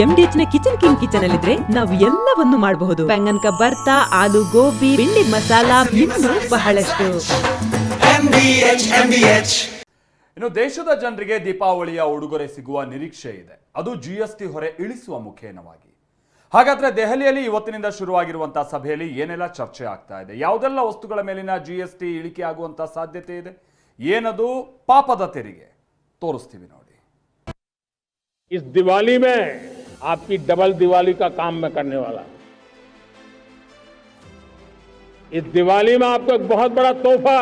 ಎಂಡಿಎಚ್ನ kitchen king kitchen ಅಲ್ಲಿದ್ರೆ ನಾವು ಎಲ್ಲವನ್ನು ಮಾಡಬಹುದು. ಬೆಂಗನ್ಕ ಬರ್ತಾ ಆಲೂ ಗೋಬಿ ಬೆಳ್ಳಿ ಮಸಾಲಾ ಇನ್ನು ಬಹಳಷ್ಟು. ಇನ್ನು ದೇಶದ ಜನರಿಗೆ ದೀಪಾವಳಿಯ ಉಡುಗೊರೆ ಸಿಗುವ ನಿರೀಕ್ಷೆ ಇದೆ. ಅದು ಜಿಎಸ್ಟಿ ಹೊರೆ ಇಳಿಸುವ ಮುಖೇನವಾಗಿ. ಹಾಗಾದ್ರೆ ದೆಹಲಿಯಲ್ಲಿ ಇವತ್ತಿನಿಂದ ಶುರುವಾಗಿರುವಂತಹ ಸಭೆಯಲ್ಲಿ ಏನೆಲ್ಲ ಚರ್ಚೆ ಆಗ್ತಾ ಇದೆ? ಯಾವುದೆಲ್ಲ ವಸ್ತುಗಳ ಮೇಲಿನ ಜಿಎಸ್ಟಿ ಇಳಿಕೆ ಆಗುವಂತಹ ಸಾಧ್ಯತೆ ಇದೆ? ಏನದು? ಪಾಪದ ತೆರಿಗೆ. ತೋರಿಸ್ತೀವಿ ನೋಡಿ. ಇಸ್ ದಿವಾಲಿ ಮೇ आपकी डबल दिवाली का काम मैं करने वाला हूं इस दिवाली में आपको एक बहुत बड़ा तोहफा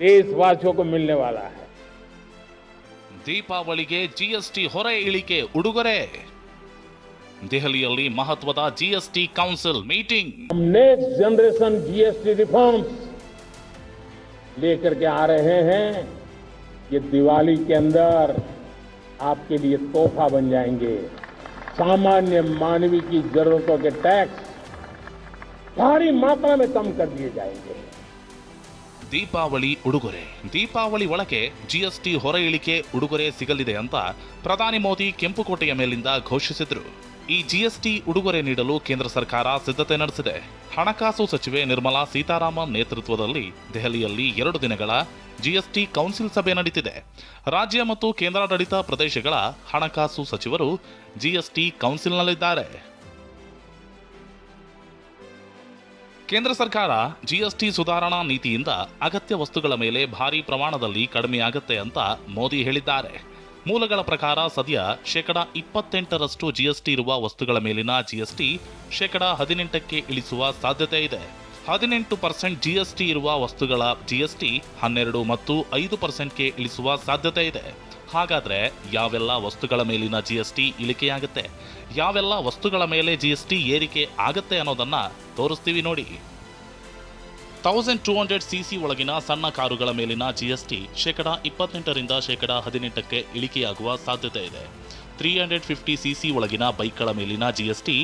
देशवासियों को मिलने वाला है ದೀಪಾವಳಿಗೆ ಜಿಎಸ್ಟಿ ಹೊರೆ ಇಳಿಕೆ ಉಡುಗೊರೆ ದೆಹಲಿಯಲ್ಲಿ ಮಹತ್ವದ ಜಿಎಸ್ಟಿ ಕೌನ್ಸಿಲ್ ಮೀಟಿಂಗ್ हम नेक्स्ट जनरेशन जीएसटी रिफॉर्म्स लेकर के आ रहे हैं ये दिवाली के अंदर आपके लिए तोहफा बन जाएंगे सामान्य मानवीय की जरूरतों के टैक्स भारी मात्रा में कम कर दिए जाएंगे ದೀಪಾವಳಿ ಉಡುಗೊರೆ ದೀಪಾವಳಿ ಒಳಗೆ ಜಿಎಸ್ಟಿ ಹೊರೆ ಇಳಿಕೆ ಉಡುಗೊರೆ ಸಿಗಲಿದೆ ಅಂತ ಪ್ರಧಾನಿ ಮೋದಿ ಕೆಂಪುಕೋಟೆಯ ಮೇಲಿಂದ ಘೋಷಿಸಿದ್ರು ಈ ಜಿಎಸ್ಟಿ ಉಡುಗೊರೆ ನೀಡಲು ಕೇಂದ್ರ ಸರ್ಕಾರ ಸಿದ್ಧತೆ ನಡೆಸಿದೆ. ಹಣಕಾಸು ಸಚಿವೆ ನಿರ್ಮಲಾ ಸೀತಾರಾಮನ್ ನೇತೃತ್ವದಲ್ಲಿ ದೆಹಲಿಯಲ್ಲಿ ಎರಡು ದಿನಗಳ ಜಿಎಸ್ಟಿ ಕೌನ್ಸಿಲ್ ಸಭೆ ನಡೀತಿದೆ. ರಾಜ್ಯ ಮತ್ತು ಕೇಂದ್ರಾಡಳಿತ ಪ್ರದೇಶಗಳ ಹಣಕಾಸು ಸಚಿವರು ಜಿಎಸ್ಟಿ ಕೌನ್ಸಿಲ್ನಲ್ಲಿದ್ದಾರೆ. ಕೇಂದ್ರ ಸರ್ಕಾರ ಜಿಎಸ್ಟಿ ಸುಧಾರಣಾ ನೀತಿಯಿಂದ ಅಗತ್ಯ ವಸ್ತುಗಳ ಮೇಲೆ ಭಾರೀ ಪ್ರಮಾಣದಲ್ಲಿ ಕಡಿಮೆಯಾಗತ್ತೆ ಅಂತ ಮೋದಿ ಹೇಳಿದ್ದಾರೆ. ಮೂಲಗಳ ಪ್ರಕಾರ ಸದ್ಯ ಶೇಕಡ ಇಪ್ಪತ್ತೆಂಟರಷ್ಟು ಜಿಎಸ್ಟಿ ಇರುವ ವಸ್ತುಗಳ ಮೇಲಿನ ಜಿಎಸ್ಟಿ ಶೇಕಡ ಹದಿನೆಂಟಕ್ಕೆ ಇಳಿಸುವ ಸಾಧ್ಯತೆ ಇದೆ. ಹದಿನೆಂಟು ಪರ್ಸೆಂಟ್ ಜಿಎಸ್ಟಿ ಇರುವ ವಸ್ತುಗಳ ಜಿಎಸ್ಟಿ ಹನ್ನೆರಡು ಮತ್ತು ಐದು ಪರ್ಸೆಂಟ್ಗೆ ಇಳಿಸುವ ಸಾಧ್ಯತೆ ಇದೆ. ಹಾಗಾದರೆ ಯಾವೆಲ್ಲ ವಸ್ತುಗಳ ಮೇಲಿನ ಜಿಎಸ್ಟಿ ಇಳಿಕೆಯಾಗುತ್ತೆ? ಯಾವೆಲ್ಲ ವಸ್ತುಗಳ ಮೇಲೆ ಜಿಎಸ್ಟಿ ಏರಿಕೆ ಆಗುತ್ತೆ ಅನ್ನೋದನ್ನು ತೋರಿಸ್ತೀವಿ ನೋಡಿ. ತೌಸಂಡ್ ಟೂ ಹಂಡ್ರೆಡ್ ಸಿಸಿ ಒಳಗಿನ ಸಣ್ಣ ಕಾರುಗಳ ಮೇಲಿನ ಜಿಎಸ್ಟಿ ಶೇಕಡಾ ಇಪ್ಪತ್ತೆಂಟರಿಂದ ಶೇಕಡಾ ಹದಿನೆಂಟಕ್ಕೆ ಇಳಿಕೆಯಾಗುವ ಸಾಧ್ಯತೆ ಇದೆ. ತ್ರೀ ಹಂಡ್ರೆಡ್ ಫಿಫ್ಟಿ ಸಿಸಿ ಒಳಗಿನ ಬೈಕ್ಗಳ ಮೇಲಿನ ಜಿಎಸ್ಟಿ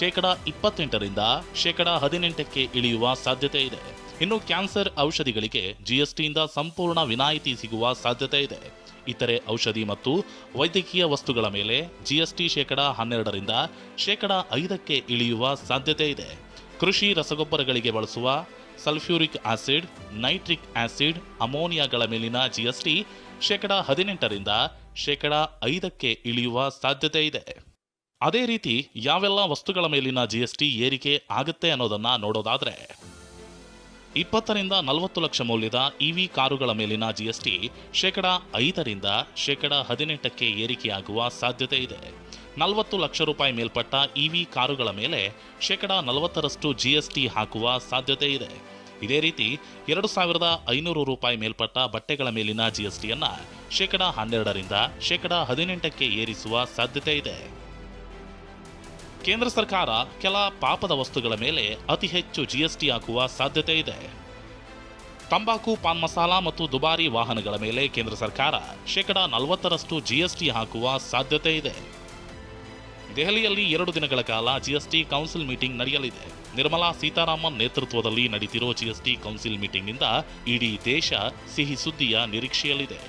ಶೇಕಡಾ ಇಪ್ಪತ್ತೆಂಟರಿಂದ ಶೇಕಡಾ ಹದಿನೆಂಟಕ್ಕೆ ಇಳಿಯುವ ಸಾಧ್ಯತೆ ಇದೆ. ಇನ್ನು ಕ್ಯಾನ್ಸರ್ ಔಷಧಿಗಳಿಗೆ ಜಿಎಸ್ಟಿಯಿಂದ ಸಂಪೂರ್ಣ ವಿನಾಯಿತಿ ಸಿಗುವ ಸಾಧ್ಯತೆ ಇದೆ. ಇತರೆ ಔಷಧಿ ಮತ್ತು ವೈದ್ಯಕೀಯ ವಸ್ತುಗಳ ಮೇಲೆ ಜಿಎಸ್ಟಿ ಶೇಕಡಾ ಹನ್ನೆರಡರಿಂದ ಶೇಕಡಾ ಐದಕ್ಕೆ ಇಳಿಯುವ ಸಾಧ್ಯತೆ ಇದೆ. ಕೃಷಿ ರಸಗೊಬ್ಬರಗಳಿಗೆ ಬಳಸುವ ಸಲ್ಫ್ಯೂರಿಕ್ ಆಸಿಡ್, ನೈಟ್ರಿಕ್ ಆಸಿಡ್, ಅಮೋನಿಯಾಗಳ ಮೇಲಿನ ಜಿಎಸ್ಟಿ ಶೇಕಡ ಹದಿನೆಂಟರಿಂದ ಶೇಕಡ ಐದಕ್ಕೆ ಇಳಿಯುವ ಸಾಧ್ಯತೆ ಇದೆ. ಅದೇ ರೀತಿ ಯಾವೆಲ್ಲ ವಸ್ತುಗಳ ಮೇಲಿನ ಜಿಎಸ್ಟಿ ಏರಿಕೆ ಆಗುತ್ತೆ ಅನ್ನೋದನ್ನ ನೋಡೋದಾದ್ರೆ, ಇಪ್ಪತ್ತರಿಂದ ನಲವತ್ತು ಲಕ್ಷ ಮೌಲ್ಯದ ಇವಿ ಕಾರುಗಳ ಮೇಲಿನ ಜಿಎಸ್ಟಿ ಶೇಕಡ ಐದರಿಂದ ಶೇಕಡ ಹದಿನೆಂಟಕ್ಕೆ ಏರಿಕೆಯಾಗುವ ಸಾಧ್ಯತೆ ಇದೆ. ನಲವತ್ತು ಲಕ್ಷ ರೂಪಾಯಿ ಮೇಲ್ಪಟ್ಟ ಇವಿ ಕಾರುಗಳ ಮೇಲೆ ಶೇಕಡಾ ನಲವತ್ತರಷ್ಟು ಜಿಎಸ್ಟಿ ಹಾಕುವ ಸಾಧ್ಯತೆ ಇದೆ. ಇದೇ ರೀತಿ ಎರಡು ಸಾವಿರದ ಐನೂರು ರೂಪಾಯಿ ಮೇಲ್ಪಟ್ಟ ಬಟ್ಟೆಗಳ ಮೇಲಿನ ಜಿಎಸ್ಟಿಯನ್ನ ಶೇಕಡಾ ಹನ್ನೆರಡರಿಂದ ಶೇಕಡಾ ಹದಿನೆಂಟಕ್ಕೆ ಏರಿಸುವ ಸಾಧ್ಯತೆ ಇದೆ. ಕೇಂದ್ರ ಸರ್ಕಾರ ಕೆಲ ಪಾಪದ ವಸ್ತುಗಳ ಮೇಲೆ ಅತಿ ಹೆಚ್ಚು ಜಿಎಸ್ಟಿ ಹಾಕುವ ಸಾಧ್ಯತೆ ಇದೆ. ತಂಬಾಕು, ಪಾನ್ ಮಸಾಲ ಮತ್ತು ದುಬಾರಿ ವಾಹನಗಳ ಮೇಲೆ ಕೇಂದ್ರ ಸರ್ಕಾರ ಶೇಕಡಾ ನಲವತ್ತರಷ್ಟು ಜಿಎಸ್ಟಿ ಹಾಕುವ ಸಾಧ್ಯತೆ ಇದೆ. ದೆಹಲಿಯಲ್ಲಿ ಎರಡು ದಿನಗಳ ಕಾಲ ಜಿಎಸ್ಟಿ ಕೌನ್ಸಿಲ್ ಮೀಟಿಂಗ್ ನಡೆಯಲಿದೆ. ನಿರ್ಮಲಾ ಸೀತಾರಾಮನ್ ನೇತೃತ್ವದಲ್ಲಿ ನಡೀತಿರೋ ಜಿಎಸ್ಟಿ ಕೌನ್ಸಿಲ್ ಮೀಟಿಂಗ್ನಿಂದ ಇಡೀ ದೇಶ ಸಿಹಿ ಸುದ್ದಿಯ ನಿರೀಕ್ಷೆಯಲ್ಲಿದೆ.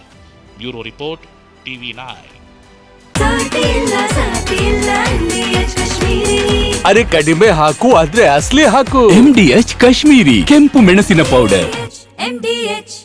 ಬ್ಯೂರೋ ರಿಪೋರ್ಟ್ ಟಿವಿ ನೈನ್ ಅರೆ ಕಡಿಮೆ ಹಾಕು ಆದ್ರೆ ಅಸಲಿ ಹಾಕು. ಎಂ ಡಿ ಎಚ್ ಕಾಶ್ಮೀರಿ ಕೆಂಪು ಮೆಣಸಿನ ಪೌಡರ್ ಎಂ ಡಿ ಎಚ್